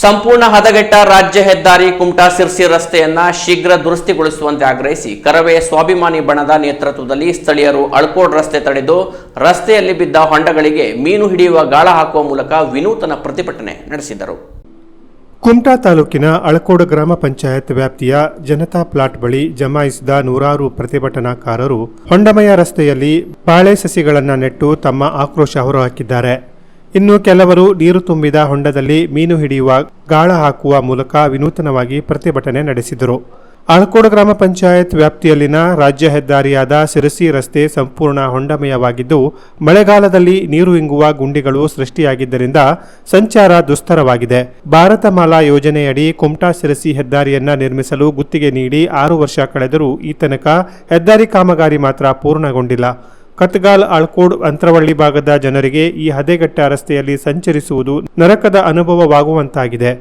ಸಂಪೂರ್ಣ ಹದಗೆಟ್ಟ ರಾಜ್ಯ ಹೆದ್ದಾರಿ ಕುಮಟಾ ಸಿರ್ಸಿ ರಸ್ತೆಯನ್ನ ಶೀಘ್ರ ದುರಸ್ತಿಗೊಳಿಸುವಂತೆ ಆಗ್ರಹಿಸಿ ಕರವೇ ಸ್ವಾಭಿಮಾನಿ ಬಣದ ನೇತೃತ್ವದಲ್ಲಿ ಸ್ಥಳೀಯರು ಅಳ್ಕೋಡ್ ರಸ್ತೆ ತಡೆದು ರಸ್ತೆಯಲ್ಲಿ ಬಿದ್ದ ಹೊಂಡಗಳಿಗೆ ಮೀನು ಹಿಡಿಯುವ ಗಾಳ ಹಾಕುವ ಮೂಲಕ ವಿನೂತನ ಪ್ರತಿಭಟನೆ ನಡೆಸಿದರು. ಕುಮಟಾ ತಾಲೂಕಿನ ಅಳಕೋಡ ಗ್ರಾಮ ಪಂಚಾಯತ್ ವ್ಯಾಪ್ತಿಯ ಜನತಾ ಪ್ಲಾಟ್ ಬಳಿ ಜಮಾಯಿಸಿದ ನೂರಾರು ಪ್ರತಿಭಟನಾಕಾರರು ಹೊಂಡಮಯ ರಸ್ತೆಯಲ್ಲಿ ಬಾಳೆ ಸಸಿಗಳನ್ನು ನೆಟ್ಟು ತಮ್ಮ ಆಕ್ರೋಶ ಹೊರಹಾಕಿದ್ದಾರೆ. ಇನ್ನು ಕೆಲವರು ನೀರು ತುಂಬಿದ ಹೊಂಡದಲ್ಲಿ ಮೀನು ಹಿಡಿಯುವ ಗಾಳ ಹಾಕುವ ಮೂಲಕ ವಿನೂತನವಾಗಿ ಪ್ರತಿಭಟನೆ ನಡೆಸಿದರು. ಆಳ್ಕೋಡ ಗ್ರಾಮ ಪಂಚಾಯತ್ ವ್ಯಾಪ್ತಿಯಲ್ಲಿನ ರಾಜ್ಯ ಹೆದ್ದಾರಿಯಾದ ಸಿರಸಿ ರಸ್ತೆ ಸಂಪೂರ್ಣ ಹೊಂಡಮಯವಾಗಿದ್ದು, ಮಳೆಗಾಲದಲ್ಲಿ ನೀರು ಇಂಗುವ ಗುಂಡಿಗಳು ಸೃಷ್ಟಿಯಾಗಿದ್ದರಿಂದ ಸಂಚಾರ ದುಸ್ತರವಾಗಿದೆ. ಭಾರತ ಮಾಲಾ ಯೋಜನೆಯಡಿ ಕುಮಟಾ ಸಿರಸಿ ಹೆದ್ದಾರಿಯನ್ನ ನಿರ್ಮಿಸಲು ಗುತ್ತಿಗೆ ನೀಡಿ ಆರು ವರ್ಷ ಕಳೆದರೂ ಈ ತನಕ ಹೆದ್ದಾರಿ ಕಾಮಗಾರಿ ಮಾತ್ರ ಪೂರ್ಣಗೊಂಡಿಲ್ಲ. ಕತ್ಗಾಲ್ ಅಳ್ಕೋಡ್ ಅಂತರವಳ್ಳಿ ಭಾಗದ ಜನರಿಗೆ ಈ ಹದೆಗಟ್ಟ ರಸ್ತೆಯಲ್ಲಿ ಸಂಚರಿಸುವುದು ನರಕದ ಅನುಭವವಾಗುವಂತಾಗಿದೆ.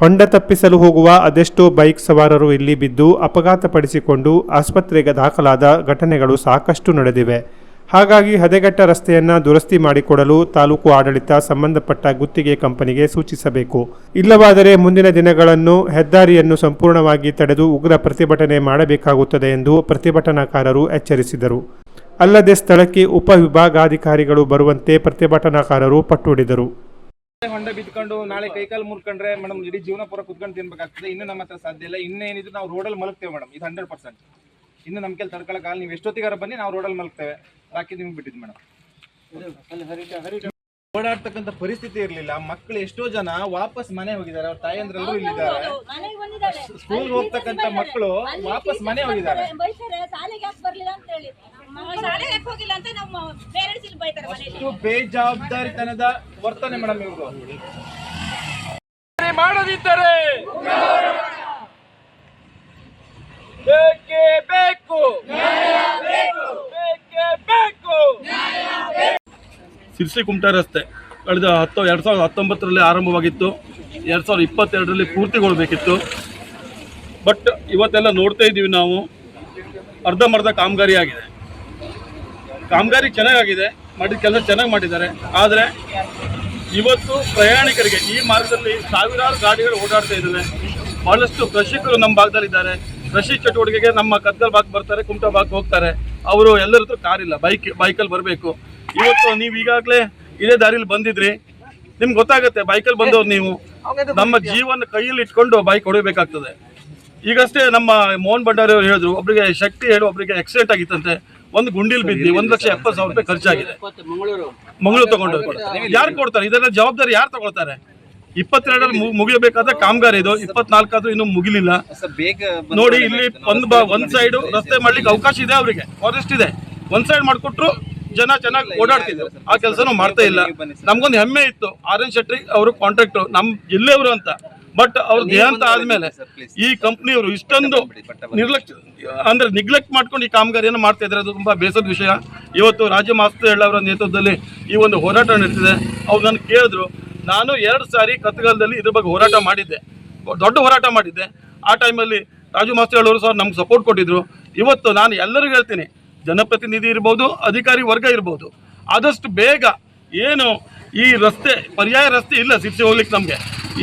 ಹೊಂಡ ತಪ್ಪಿಸಲು ಹೋಗುವ ಅದೆಷ್ಟೋ ಬೈಕ್ ಸವಾರರು ಇಲ್ಲಿ ಬಿದ್ದು ಅಪಘಾತಪಡಿಸಿಕೊಂಡು ಆಸ್ಪತ್ರೆಗೆ ದಾಖಲಾದ ಘಟನೆಗಳು ಸಾಕಷ್ಟು ನಡೆದಿವೆ. ಹಾಗಾಗಿ ಹದೆಗಟ್ಟ ರಸ್ತೆಯನ್ನ ದುರಸ್ತಿ ಮಾಡಿಕೊಡಲು ತಾಲೂಕು ಆಡಳಿತ ಸಂಬಂಧಪಟ್ಟ ಗುತ್ತಿಗೆ ಕಂಪನಿಗೆ ಸೂಚಿಸಬೇಕು. ಇಲ್ಲವಾದರೆ ಮುಂದಿನ ದಿನಗಳನ್ನು ಹೆದ್ದಾರಿಯನ್ನು ಸಂಪೂರ್ಣವಾಗಿ ತಡೆದು ಉಗ್ರ ಪ್ರತಿಭಟನೆ ಮಾಡಬೇಕಾಗುತ್ತದೆ ಎಂದು ಪ್ರತಿಭಟನಾಕಾರರು ಎಚ್ಚರಿಸಿದರು. ಅಲ್ಲದೆ ಸ್ಥಳಕ್ಕೆ ಉಪವಿಭಾಗಾಧಿಕಾರಿಗಳು ಬರುವಂತೆ ಪ್ರತಿಭಟನಾಕಾರರು ಪಟ್ಟು ಹಿಡಿದರು. ಹೊಂಡ ಬಿದ್ಕೊಂಡು ನಾಳೆ ಕೈಕಾಲು ಮುರ್ಕೊಂಡ್ರೆ ಮೇಡಮ್ ಇಡೀ ಜೀವನ ಪೂರ ಕುತ್ಕೊಂಡು ತಿನ್ಬೇಕಾಗ್ತದೆ. ಇನ್ನು ನಮ್ಮ ಹತ್ರ ಸಾಧ್ಯ ಇಲ್ಲ. ಇನ್ನೇನಿದ್ರು ನಾವು ರೋಡಲ್ಲಿ ಮಲಗ್ತೇವೆ ಮೇಡಮ್ ಇದು ಹಂಡ್ರೆಡ್ ಪರ್ಸೆಂಟ್ ಇನ್ನು ನಮ್ಮ ಕೆಲ ತಡ್ಕೊಳಕ್ಕಾಗಲ್ಲ ನೀವು ಎಷ್ಟೊತ್ತಿಗಾರ ಬನ್ನಿ ನಾವು ರೋಡಲ್ಲಿ ಮಲಗ್ತೇವೆ. ಬಾಕಿ ನಿಮ್ಗೆ ಬಿಟ್ಟಿದ್ದು ಮೇಡಮ್ ಓಡಾಡ್ತಕ್ಕಂಥ ಪರಿಸ್ಥಿತಿ ಇರಲಿಲ್ಲ. ಮಕ್ಕಳು ಎಷ್ಟೋ ಜನ ವಾಪಸ್ ಮನೆ ಹೋಗಿದ್ದಾರೆ. ಅವ್ರ ತಾಯಂದ್ರೆಲ್ಲರೂ ಇಲ್ಲಿದ್ದಾರೆ. ಸ್ಕೂಲ್ಗೆ ಬಂದಿದ್ದಾರೆ. ಸ್ಕೂಲ್ ಹೋಗ್ತಕ್ಕಂಥ ಮಕ್ಕಳು ವಾಪಸ್ ಮನೆ ಹೋಗಿದ್ದಾರೆ. ಬೇಜವಾಬ್ದಾರಿತನದ ವರ್ತನೆ ಮೇಡಮ್ ಇವರು. ಮಾಡದಿದ್ದರೆ ಬೇಕೇ ಬೇಕು. ಬೇಕೇ ಬೇಕು. ಸಿರ್ಸಿ ಕುಮಟಾ ರಸ್ತೆ ಕಳೆದ ಹತ್ತು ಎರಡು ಸಾವಿರದ ಹತ್ತೊಂಬತ್ತರಲ್ಲಿ ಆರಂಭವಾಗಿತ್ತು. ಎರಡು ಸಾವಿರದ ಇಪ್ಪತ್ತೆರಡರಲ್ಲಿ ಪೂರ್ತಿಗೊಳ್ಬೇಕಿತ್ತು. ಬಟ್ ಇವತ್ತೆಲ್ಲ ನೋಡ್ತಾ ಇದ್ದೀವಿ ನಾವು. ಅರ್ಧಂಬರ್ಧ ಕಾಮಗಾರಿ ಆಗಿದೆ. ಕಾಮಗಾರಿ ಚೆನ್ನಾಗಾಗಿದೆ ಮಾಡಿದ ಕೆಲಸ ಚೆನ್ನಾಗಿ ಮಾಡಿದ್ದಾರೆ. ಆದರೆ ಇವತ್ತು ಪ್ರಯಾಣಿಕರಿಗೆ ಈ ಮಾರ್ಗದಲ್ಲಿ ಸಾವಿರಾರು ಗಾಡಿಗಳು ಓಡಾಡ್ತಾ ಇದ್ದಾವೆ. ಬಹಳಷ್ಟು ಕೃಷಿಕರು ನಮ್ಮ ಭಾಗದಲ್ಲಿದ್ದಾರೆ ಕೃಷಿ ಚಟುವಟಿಕೆಗೆ ನಮ್ಮ ಕದ್ದಲ್ ಭಾಗ ಬರ್ತಾರೆ ಕುಮಟಾ ಭಾಗ ಹೋಗ್ತಾರೆ. ಅವರು ಎಲ್ಲರ ಹತ್ರ ಕಾರ್ ಇಲ್ಲ ಬೈಕ್ ಬೈಕಲ್ಲಿ ಬರಬೇಕು. ಇವತ್ತು ನೀವು ಈಗಾಗಲೇ ಇದೇ ದಾರಿಲಿ ಬಂದಿದ್ರಿ. ನಿಮ್ಗೆ ಗೊತ್ತಾಗುತ್ತೆ ಬೈಕಲ್ಲಿ ಬಂದವ್ರು ನೀವು. ನಮ್ಮ ಜೀವನ ಕೈಯಲ್ಲಿ ಇಟ್ಕೊಂಡು ಬೈಕ್ ಹೊಡಿಬೇಕಾಗ್ತದೆ. ಈಗಷ್ಟೇ ನಮ್ಮ ಮೋಹನ್ ಭಂಡಾರಿ ಅವರು ಹೇಳಿದ್ರು ಒಬ್ಬರಿಗೆ ಶಕ್ತಿ ಹೇಳಿ ಒಬ್ಬರಿಗೆ ಆಕ್ಸಿಡೆಂಟ್ ಆಗಿತ್ತಂತೆ, ಒಂದು ಗುಂಡಿಲ್ ಬಿದ್ದು ಒಂದು ಲಕ್ಷ ಎಪ್ಪತ್ತು ಸಾವಿರ ರೂಪಾಯಿ ಖರ್ಚಾಗಿದೆ. ಮಂಗಳೂರು ತಗೊಂಡು ಯಾರು ಕೊಡ್ತಾರೆ? ಇದರ ಜವಾಬ್ದಾರಿ ಯಾರು ತಗೊಳ್ತಾರೆ? ಇಪ್ಪತ್ತೆರಡರಲ್ಲಿ ಮುಗಿಯಬೇಕಾದ ಕಾಮಗಾರಿ ಇದು. ಇಪ್ಪತ್ನಾಲ್ಕಾದ್ರೂ ಇನ್ನೂ ಮುಗಿಲಿಲ್ಲ. ನೋಡಿ, ಇಲ್ಲಿ ಒಂದ್ ಒಂದ್ ಸೈಡ್ ರಸ್ತೆ ಮಾಡ್ಲಿಕ್ಕೆ ಅವಕಾಶ ಇದೆ ಅವರಿಗೆ. ಫಾರೆಸ್ಟ್ ಇದೆ. ಒಂದ್ ಸೈಡ್ ಮಾಡ್ಕೊಟ್ರು ಜನ ಚೆನ್ನಾಗಿ ಓಡಾಡ್ತಿದ್ರು. ಆ ಕೆಲಸನೂ ಮಾಡ್ತಾ ಇಲ್ಲ. ನಮ್ಗೊಂದು ಹೆಮ್ಮೆ ಇತ್ತು. ಆರ್ ಎನ್ ಶೆಟ್ಟಿ ಅವರು ಕಾಂಟ್ರಾಕ್ಟ್ ನಮ್ ಜಿಲ್ಲೆಯವರು ಅಂತ. ಬಟ್ ಅವ್ರ ದೇಹಾಂತ ಆದ್ಮೇಲೆ ಈ ಕಂಪ್ನಿಯವರು ಇಷ್ಟೊಂದು ನಿರ್ಲಕ್ಷ್ಯ ಅಂದ್ರೆ ನಿಗ್ಲೆಕ್ಟ್ ಮಾಡ್ಕೊಂಡು ಈ ಕಾಮಗಾರಿಯನ್ನು ಮಾಡ್ತಾ ಇದ್ದಾರೆ ಅದು ತುಂಬಾ ಬೇಸರದ ವಿಷಯ. ಇವತ್ತು ರಾಜ್ಯ ಮಾಸ್ಟರ್ ಹೇಳವರ ನೇತೃತ್ವದಲ್ಲಿ ಈ ಒಂದು ಹೋರಾಟ ನಡೀತಿದೆ ಅವ್ರು ನಾನು ಕೇಳಿದ್ರು ನಾನು ಎರಡು ಸಾರಿ ಕತ್ಗಾಲದಲ್ಲಿ ಇದ್ರ ಬಗ್ಗೆ ಹೋರಾಟ ಮಾಡಿದ್ದೆ. ದೊಡ್ಡ ಹೋರಾಟ ಮಾಡಿದ್ದೆ. ಆ ಟೈಮಲ್ಲಿ ರಾಜು ಮಾಸ್ತೆ ಹೇಳೋರು ಸರ್ ನಮ್ಗೆ ಸಪೋರ್ಟ್ ಕೊಟ್ಟಿದ್ರು. ಇವತ್ತು ನಾನು ಎಲ್ಲರಿಗೂ ಹೇಳ್ತೀನಿ ಜನಪ್ರತಿನಿಧಿ ಇರ್ಬೋದು ಅಧಿಕಾರಿ ವರ್ಗ ಇರ್ಬೋದು ಆದಷ್ಟು ಬೇಗ ಏನು ಈ ರಸ್ತೆ ಪರ್ಯಾಯ ರಸ್ತೆ ಇಲ್ಲ ಸಿರ್ಸಿ ಹೋಗ್ಲಿಕ್ಕೆ ನಮಗೆ.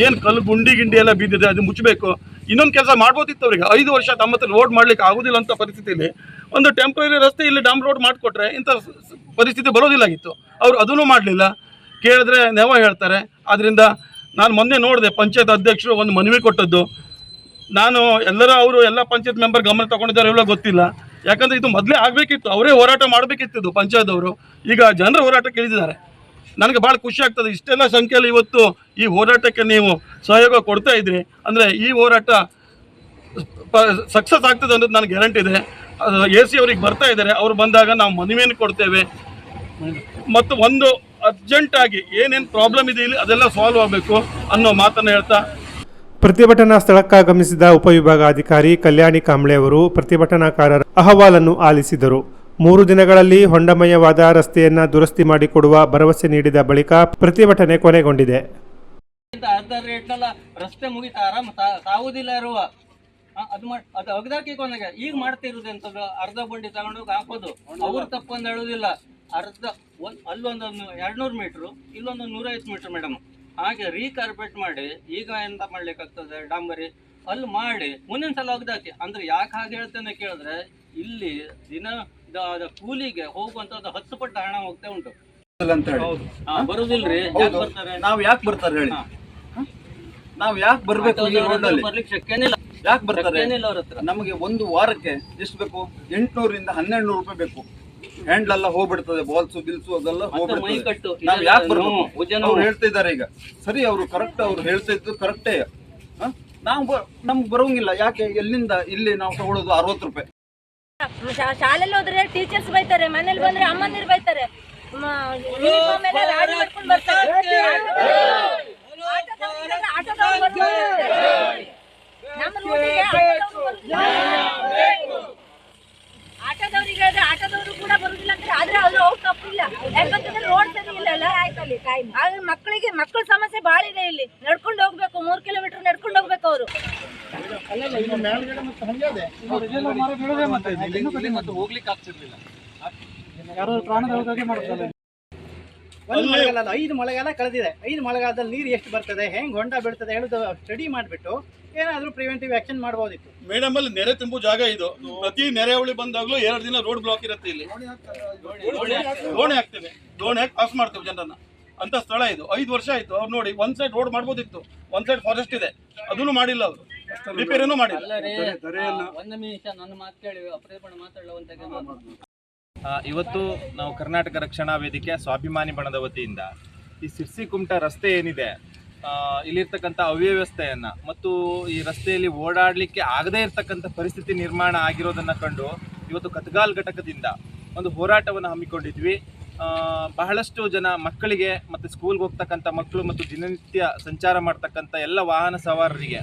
ಏನು ಕಲ್ಲು ಗುಂಡಿ ಗಿಂಡಿ ಎಲ್ಲ ಬಿದ್ದಿದೆ, ಅದು ಮುಚ್ಚಬೇಕು. ಇನ್ನೊಂದು ಕೆಲಸ ಮಾಡ್ಬೋದಿತ್ತು ಅವರಿಗೆ. ಐದು ವರ್ಷ ತಮ್ಮ ಹತ್ರ ರೋಡ್ ಮಾಡ್ಲಿಕ್ಕೆ ಆಗೋದಿಲ್ಲ ಅಂತ ಪರಿಸ್ಥಿತಿಯಲ್ಲಿ ಒಂದು ಟೆಂಪ್ರರಿ ರಸ್ತೆ ಇಲ್ಲಿ ಡಾಮ್ ರೋಡ್ ಮಾಡಿಕೊಟ್ರೆ ಇಂಥ ಪರಿಸ್ಥಿತಿ ಬರೋದಿಲ್ಲಾಗಿತ್ತು. ಅವರು ಅದನ್ನು ಮಾಡಲಿಲ್ಲ. ಕೇಳಿದ್ರೆ ನೆವ ಹೇಳ್ತಾರೆ. ಆದ್ದರಿಂದ ನಾನು ಮೊನ್ನೆ ನೋಡಿದೆ, ಪಂಚಾಯತ್ ಅಧ್ಯಕ್ಷರು ಒಂದು ಮನವಿ ಕೊಟ್ಟದ್ದು. ನಾನು ಎಲ್ಲರೂ ಅವರು ಎಲ್ಲ ಪಂಚಾಯತ್ ಮೆಂಬರ್ ಗಮನ ತಗೊಂಡಿದ್ದಾರೆ ಇಲ್ಲೋ ಗೊತ್ತಿಲ್ಲ. ಯಾಕಂದ್ರೆ ಇದು ಮೊದಲೇ ಆಗಬೇಕಿತ್ತು. ಅವರೇ ಹೋರಾಟ ಮಾಡಬೇಕಿತ್ತು ಪಂಚಾಯತ್ ಅವರು. ಈಗ ಜನರ ಹೋರಾಟ ಇಳಿದಿದ್ದಾರೆ. ನನಗೆ ಭಾಳ ಖುಷಿ ಆಗ್ತದೆ. ಇಷ್ಟೆಲ್ಲ ಸಂಖ್ಯೆಯಲ್ಲಿ ಇವತ್ತು ಈ ಹೋರಾಟಕ್ಕೆ ನೀವು ಸಹಯೋಗ ಕೊಡ್ತಾ ಇದ್ರಿ. ಅಂದರೆ ಈ ಹೋರಾಟ ಸಕ್ಸಸ್ ಆಗ್ತದೆ ಅನ್ನೋದು ನನಗೆ ಗ್ಯಾರಂಟಿ ಇದೆ. ಎ ಸಿ ಅವ್ರಿಗೆ ಬರ್ತಾ ಇದ್ದಾರೆ. ಅವ್ರು ಬಂದಾಗ ನಾವು ಮನವಿಯನ್ನು ಕೊಡ್ತೇವೆ. ಮತ್ತು ಒಂದು ಅರ್ಜೆಂಟಾಗಿ ಏನೇನು ಪ್ರಾಬ್ಲಮ್ ಇದೆ ಇಲ್ಲಿ ಅದೆಲ್ಲ ಸಾಲ್ವ್ ಆಗಬೇಕು ಅನ್ನೋ ಮಾತನ್ನು ಹೇಳ್ತಾ. ಪ್ರತಿಭಟನಾ ಸ್ಥಳಕ್ಕಾಗಮಿಸಿದ ಉಪವಿಭಾಗಾಧಿಕಾರಿ ಕಲ್ಯಾಣಿ ಕಾಂಬ್ಳೆ ಅವರು ಪ್ರತಿಭಟನಾಕಾರರ ಅಹವಾಲನ್ನು ಆಲಿಸಿದರು. ಮೂರು ದಿನಗಳಲ್ಲಿ ಹೊಂಡಮಯವಾದ ರಸ್ತೆಯನ್ನು ದುರಸ್ತಿ ಮಾಡಿಕೊಡುವ ಭರವಸೆ ನೀಡಿದ ಬಳಿಕ ಪ್ರತಿಭಟನೆ ಕೊನೆಗೊಂಡಿದೆ. ಅರ್ಧ ರೇಟ್ನೆಲ್ಲ ರಸ್ತೆ ಮುಗಿತಾ ಆರಾಮ ಸಾವುದಿಲ್ಲ ಇರುವ. ಅದು ಮಾಡ್ ಅದು ಅಗದಾಕಿ ಕೊನೆಗೆ ಈಗ ಮಾಡ್ತಿರೋದು ಎಂಥದ್ದು? ಅರ್ಧ ಬಂಡಿ ತಗೊಂಡೋಗಿ ಹಾಕೋದು. ಅವ್ರು ತಪ್ಪಂದು ಹೇಳುದಿಲ್ಲ. ಅರ್ಧ, ಒಂದ್, ಅಲ್ಲೊಂದೊಂದು ಎರಡ್ನೂರು ಮೀಟ್ರು, ಇಲ್ಲೊಂದು ನೂರೈವತ್ತು ಮೀಟ್ರ್ ಮೇಡಮ್. ಹಾಗೆ ರೀಕಾರ್ಪೆಟ್ ಮಾಡಿ, ಈಗ ಎಂತ ಮಾಡ್ಲಿಕ್ಕಾಗ್ತದೆ? ಡಾಂಬರಿ. ಅಲ್ಲಿ ಮಾಡಿ, ಮುಂದಿನ ಸಲ ಒಗ್ದಾಕಿ ಅಂದ್ರೆ ಯಾಕೆ ಹಾಗೆ ಹೇಳ್ತೇನೆ ಕೇಳಿದ್ರೆ, ಇಲ್ಲಿ ದಿನ ಕೂಲಿಗೆ ಹೋಗುವಂತದ್ದು ಹತ್ತು ಪಟ್ಟು ಹಣ ಹೋಗ್ತಾ ಉಂಟು. ಅಂತ ಹೇಳಿ. ಬರುದಿಲ್ರಿ. ಯಾಕ್ ಬರ್ತಾರೆ? ನಾವ್ ಯಾಕೆ ಬರ್ತಾರೆ ಹೇಳಿ? ನಾವು ಯಾಕೆ ಬರ್ಬೇಕು ಈ ರೋಡಲ್ಲಿ ಬರ್ಲಿಕ್ಕೆ ಶಕ್ಯನಿಲ್ಲ ಯಾಕೆ ಬರ್ತಾರೆ? ಶಕ್ಯನಿಲ್ಲ ಅವ್ರ ಹತ್ರ. ನಮಗೆ ಒಂದು ವಾರಕ್ಕೆ ಎಷ್ಟು ಬೇಕು? ಎಂಟ್ನೂರಿಂದ ಹನ್ನೆರಡು ನೂರು ರೂಪಾಯಿ ಬೇಕು. ಹ್ಯಾಂಡ್ಲ್ ಎಲ್ಲ ಹೋಗ್ಬಿಡ್ತದೆ ಬಾಲ್ಸು ಬಿಲ್ಸು ಅದೆಲ್ಲ ಮೈ ಹೋಗ್ಬಿಡ್ತದೆ. ಕಟ್ಟು. ನಾವ್ ಯಾಕೆ ಬರ್ಬೇಕು? ಅವ್ರು ಹೇಳ್ತಾ ಇದ್ದಾರೆ ಈಗ. ಸರಿ ಅವರು ಕರೆಕ್ಟ್ ಅವ್ರು ಹೇಳ್ತಾ ಇದ್ದು ಕರೆಕ್ಟೇ ನಾವು ನಮ್ಗೆ ಬರೋಂಗಿಲ್ಲ. ಯಾಕೆ? ಎಲ್ಲಿಂದ ಇಲ್ಲಿ ನಾವು ತಗೊಳ್ಳೋದು ಅರವತ್ತು ರೂಪಾಯಿ. ಶಾಲೆಯಲ್ಲಿ ಹೋದ್ರೆ ಟೀಚರ್ಸ್ ಬೈತಾರೆ ಮನೇಲಿ ಬಂದ್ರೆ ಅಮ್ಮನಿರ್ ಬೈತಾರೆ ಮ- uniform ಎಲ್ಲ ರಾಡಿ ಮಾಡ್ಕೊಂಡು ಬರ್ತಾರೆ ಆಟೋದವ್ರು ಇದ್ರೆ ಆಟೋದವ್ರು ಬರ್ತಾರೆ. ನಮ್ಮ ರೂಟಿಗೆ ಆಟೋದವ್ರು ಬರುದಿಲ್ಲ. ಆಟೋದವ್ರಿಗೆ ಹೇಳಿದ್ರೆ ಆಟೋದವರು ಕೂಡ ಬರುದಿಲ್ಲ ಅಂತ ಆದ್ರೆ ಅವ್ರು ಅವ್ರು ತಪ್ಪಿಲ್ಲ ಯಾಕಂತಂದ್ರೆ ರೋಡ್ ಸರಿ ಇಲ್ಲ ಅಲ್ಲ ಆಯ್ತಲ್ಲಿ ಟೈಮ್ ಆದ್ರೆ ಮಕ್ಕಳಿಗೆ ಮಕ್ಕಳ ಸಮಸ್ಯೆ ಬಾಳ ಇದೆ ಇಲ್ಲಿ. ನಡ್ಕೊಂಡು ಹೋಗ್ಬೇಕು ಮೂರ್ ಕಿಲೋಮೀಟರ್ ನಡ್ಕೊಂಡು ಹೋಗ್ಬೇಕು ಅವರು. ಹೋಗ್ಲಿಕ್ಕೆ ಆಗ್ತಿರ್ಲಿಲ್ಲ. ಒಂದು ಮಳೆಗಾಲ ಅಲ್ಲ, ಐದು ಮಳೆಗಾಲ ಕಳೆದಿದೆ. ಐದು ಮಳೆಗಾಲದಲ್ಲಿ ನೀರು ಎಷ್ಟು ಬರ್ತದೆ ಹೆಂಗ್ ಹೊಂಡ ಬೀಳ್ತದೆ ಹೇಳುದು ಸ್ಟಡಿ ಮಾಡಿಬಿಟ್ಟು ಏನಾದ್ರೂ ಪ್ರಿವೆಂಟಿವ್ ಆಕ್ಷನ್ ಮಾಡ್ಬೋದಿತ್ತು. ಮೇಡಮ್ ಅಲ್ಲಿ ನೆರೆ ತುಂಬು ಜಾಗ ಇದು. ಪ್ರತಿ ನೆರೆಹೊಳಿ ಬಂದಾಗ್ಲೂ ಎರಡು ದಿನ ರೋಡ್ ಬ್ಲಾಕ್ ಇರುತ್ತೆ ಇಲ್ಲಿ. ದೋಣಿ ಹಾಕ್ತೇವೆ. ದೋಣಿ ಹಾಕಿ ಪಾಸ್ ಮಾಡ್ತೇವೆ ಜನರನ್ನ. ಅಂತ ಸ್ಥಳ ಇದು. ಐದು ವರ್ಷ ಆಯ್ತು. ಅವ್ರು ನೋಡಿ ಒಂದ್ ಸೈಡ್ ರೋಡ್ ಮಾಡ್ಬೋದಿತ್ತು. ಒಂದ್ ಸೈಡ್ ಫಾರೆಸ್ಟ್ ಇದೆ. ಅದನ್ನು ಮಾಡಿಲ್ಲ ಅವರು. ರಿಪೇರಿನೂ ಮಾಡಿಲ್ಲ. ಅಲ್ಲರೇ ಒಂದು ನಿಮಿಷ ನನ್ನ ಮಾತು ಕೇಳಿ ಅಪ್ರೇಪಣ ಮಾತಾಡುವಂತ ಆ, ಇವತ್ತು ನಾವು ಕರ್ನಾಟಕ ರಕ್ಷಣಾ ವೇದಿಕೆ ಸ್ವಾಭಿಮಾನಿ ಬಣದ ವತಿಯಿಂದ ಈ ಸಿರ್ಸಿ ಕುಮಟ ರಸ್ತೆ ಏನಿದೆ ಇಲ್ಲಿರ್ತಕ್ಕಂಥ ಅವ್ಯವಸ್ಥೆಯನ್ನ ಮತ್ತು ಈ ರಸ್ತೆಯಲ್ಲಿ ಓಡಾಡಲಿಕ್ಕೆ ಆಗದೇ ಇರತಕ್ಕಂಥ ಪರಿಸ್ಥಿತಿ ನಿರ್ಮಾಣ ಆಗಿರೋದನ್ನ ಕಂಡು ಇವತ್ತು ಕತ್ಗಾಲ್ ಘಟಕದಿಂದ ಒಂದು ಹೋರಾಟವನ್ನು ಹಮ್ಮಿಕೊಂಡಿದ್ವಿ. ಬಹಳಷ್ಟು ಜನ ಮಕ್ಕಳಿಗೆ ಮತ್ತು ಸ್ಕೂಲ್ಗೆ ಹೋಗ್ತಕ್ಕಂಥ ಮಕ್ಕಳು ಮತ್ತು ದಿನನಿತ್ಯ ಸಂಚಾರ ಮಾಡ್ತಕ್ಕಂಥ ಎಲ್ಲ ವಾಹನ ಸವಾರರಿಗೆ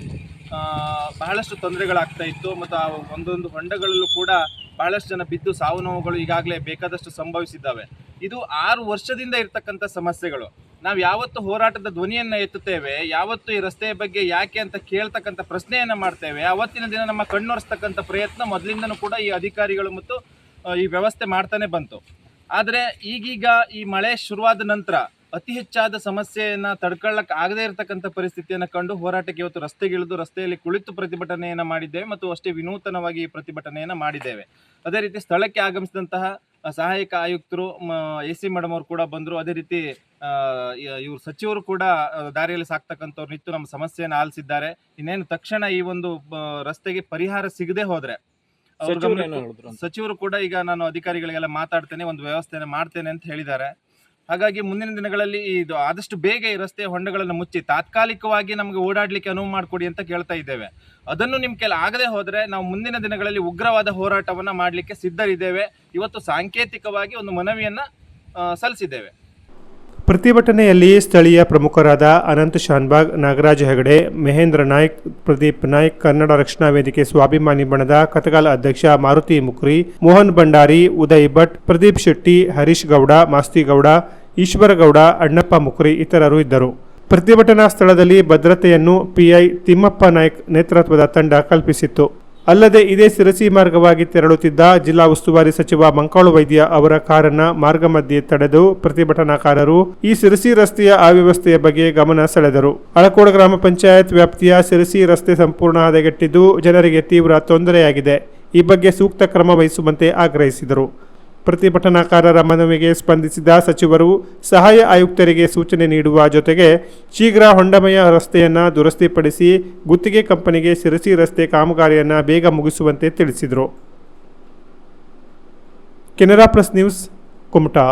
ಬಹಳಷ್ಟು ತೊಂದರೆಗಳಾಗ್ತಾ ಇತ್ತು. ಮತ್ತು ಆ ಒಂದೊಂದು ಹೊಂಡಗಳಲ್ಲೂ ಕೂಡ ಬಹಳಷ್ಟು ಜನ ಬಿದ್ದು ಸಾವು ನೋವುಗಳು ಈಗಾಗಲೇ ಬೇಕಾದಷ್ಟು ಸಂಭವಿಸಿದ್ದಾವೆ. ಇದು ಆರು ವರ್ಷದಿಂದ ಇರತಕ್ಕಂಥ ಸಮಸ್ಯೆಗಳು. ನಾವು ಯಾವತ್ತು ಹೋರಾಟದ ಧ್ವನಿಯನ್ನು ಎತ್ತುತ್ತೇವೆ. ಯಾವತ್ತು ಈ ರಸ್ತೆಯ ಬಗ್ಗೆ ಯಾಕೆ ಅಂತ ಕೇಳ್ತಕ್ಕಂಥ ಪ್ರಶ್ನೆಯನ್ನು ಮಾಡ್ತೇವೆ. ಅವತ್ತಿನ ದಿನ ನಮ್ಮ ಕಣ್ಣೊರೆಸ್ತಕ್ಕಂಥ ಪ್ರಯತ್ನ ಮೊದಲಿಂದನೂ ಕೂಡ ಈ ಅಧಿಕಾರಿಗಳು ಮತ್ತು ಈ ವ್ಯವಸ್ಥೆ ಮಾಡ್ತಾನೆ ಬಂತು. ಆದರೆ ಈಗೀಗ ಈ ಮಳೆ ಶುರುವಾದ ನಂತರ ಅತಿ ಹೆಚ್ಚಾದ ಸಮಸ್ಯೆಯನ್ನು ತಡ್ಕೊಳ್ಳಕ್ಕೆ ಆಗದೇ ಇರತಕ್ಕಂಥ ಪರಿಸ್ಥಿತಿಯನ್ನು ಕಂಡು ಹೋರಾಟಕ್ಕೆ ಇವತ್ತು ರಸ್ತೆಗಿಳಿದು ರಸ್ತೆಯಲ್ಲಿ ಕುಳಿತು ಪ್ರತಿಭಟನೆಯನ್ನು ಮಾಡಿದ್ದೇವೆ ಮತ್ತು ಅಷ್ಟೇ ವಿನೂತನವಾಗಿ ಈ ಪ್ರತಿಭಟನೆಯನ್ನು ಮಾಡಿದ್ದೇವೆ. ಅದೇ ರೀತಿ ಸ್ಥಳಕ್ಕೆ ಆಗಮಿಸಿದಂತಹ ಸಹಾಯಕ ಆಯುಕ್ತರು ಎ ಸಿ ಮೇಡಮ್ ಅವರು ಕೂಡ ಬಂದರು. ಅದೇ ರೀತಿ ಇವರು ಸಚಿವರು ಕೂಡ ದಾರಿಯಲ್ಲಿ ಸಾಕ್ತಕ್ಕಂಥವ್ರು ನಿಂತು ನಮ್ಮ ಸಮಸ್ಯೆಯನ್ನು ಆಲಿಸಿದ್ದಾರೆ. ಇನ್ನೇನು ತಕ್ಷಣ ಈ ಒಂದು ರಸ್ತೆಗೆ ಪರಿಹಾರ ಸಿಗದೆ ಹೋದ್ರೆ ಸಚಿವರು ಕೂಡ ಈಗ ನಾನು ಅಧಿಕಾರಿಗಳಿಗೆಲ್ಲ ಮಾತಾಡ್ತೇನೆ ಒಂದು ವ್ಯವಸ್ಥೆನ ಮಾಡ್ತೇನೆ ಅಂತ ಹೇಳಿದ್ದಾರೆ. ಹಾಗಾಗಿ ಮುಂದಿನ ದಿನಗಳಲ್ಲಿ ಇದು ಆದಷ್ಟು ಬೇಗ ಈ ರಸ್ತೆ ಹೊಂಡಗಳನ್ನು ಮುಚ್ಚಿ ತಾತ್ಕಾಲಿಕವಾಗಿ ನಮಗೆ ಓಡಾಡ್ಲಿಕ್ಕೆ ಅನುವು ಮಾಡಿಕೊಡಿ ಅಂತ ಕೇಳ್ತಾ ಇದ್ದೇವೆ. ಅದನ್ನು ನಿಮ್ಮ ಕೆಲ ಆಗದೆ ಹೋದ್ರೆ ನಾವು ಮುಂದಿನ ದಿನಗಳಲ್ಲಿ ಉಗ್ರವಾದ ಹೋರಾಟವನ್ನ ಮಾಡಲಿಕ್ಕೆ ಸಿದ್ಧರಿದ್ದೇವೆ. ಇವತ್ತು ಸಾಂಕೇತಿಕವಾಗಿ ಒಂದು ಮನವಿಯನ್ನ ಸಲ್ಲಿಸಿದ್ದೇವೆ. ಪ್ರತಿಭಟನೆಯಲ್ಲಿ ಸ್ಥಳೀಯ ಪ್ರಮುಖರಾದ ಅನಂತ್ ಶಾನ್ಬಾಗ್, ನಾಗರಾಜ್ ಹೆಗಡೆ, ಮಹೇಂದ್ರ ನಾಯ್ಕ್, ಪ್ರದೀಪ್ ನಾಯ್ಕ್, ಕನ್ನಡ ರಕ್ಷಣಾ ವೇದಿಕೆ ಸ್ವಾಭಿಮಾನಿ ಬಣದ ಕತಗಾಲ ಅಧ್ಯಕ್ಷ ಮಾರುತಿ ಮುಕ್ರಿ, ಮೋಹನ್ ಭಂಡಾರಿ, ಉದಯ್ ಭಟ್, ಪ್ರದೀಪ್ ಶೆಟ್ಟಿ, ಹರೀಶ್ ಗೌಡ ಮಾಸ್ತಿಗೌಡ ಈಶ್ವರಗೌಡ ಅಣ್ಣಪ್ಪ ಮುಕ್ರಿ ಇತರರು ಇದ್ದರು. ಪ್ರತಿಭಟನಾ ಸ್ಥಳದಲ್ಲಿ ಭದ್ರತೆಯನ್ನು ಪಿಐ ತಿಮ್ಮಪ್ಪ ನಾಯ್ಕ್ ನೇತೃತ್ವದ ತಂಡ ಕಲ್ಪಿಸಿತ್ತು. ಅಲ್ಲದೆ ಇದೇ ಸಿರಸಿ ಮಾರ್ಗವಾಗಿ ತೆರಳುತ್ತಿದ್ದ ಜಿಲ್ಲಾ ಉಸ್ತುವಾರಿ ಸಚಿವ ಮಂಕಾಳು ವೈದ್ಯ ಅವರ ಕಾರನ್ನ ಮಾರ್ಗ ಮಧ್ಯೆ ತಡೆದು ಪ್ರತಿಭಟನಾಕಾರರು ಈ ಸಿರಸಿ ರಸ್ತೆಯ ಅವ್ಯವಸ್ಥೆಯ ಬಗ್ಗೆ ಗಮನ ಸೆಳೆದರು. ಅಳಕೋಡ ಗ್ರಾಮ ಪಂಚಾಯತ್ ವ್ಯಾಪ್ತಿಯ ಸಿರಸಿ ರಸ್ತೆ ಸಂಪೂರ್ಣ ಹದಗೆಟ್ಟಿದ್ದು ಜನರಿಗೆ ತೀವ್ರ ತೊಂದರೆಯಾಗಿದೆ. ಈ ಬಗ್ಗೆ ಸೂಕ್ತ ಕ್ರಮ ವಹಿಸುವಂತೆ ಆಗ್ರಹಿಸಿದರು. ಪ್ರತಿಭಟನಾಕಾರರ ಮನವಿಗೆ ಸ್ಪಂದಿಸಿದ ಸಚಿವರು ಸಹಾಯ ಆಯುಕ್ತರಿಗೆ ಸೂಚನೆ ನೀಡುವ ಜೊತೆಗೆ ಶೀಘ್ರ ಹೊಂಡಮಯ ರಸ್ತೆಯನ್ನು ದುರಸ್ತಿಪಡಿಸಿ ಗುತ್ತಿಗೆ ಕಂಪನಿಗೆ ಶಿರಸಿ ರಸ್ತೆ ಕಾಮಗಾರಿಯನ್ನು ಬೇಗ ಮುಗಿಸುವಂತೆ ತಿಳಿಸಿದರು. Canara press news, Kumta.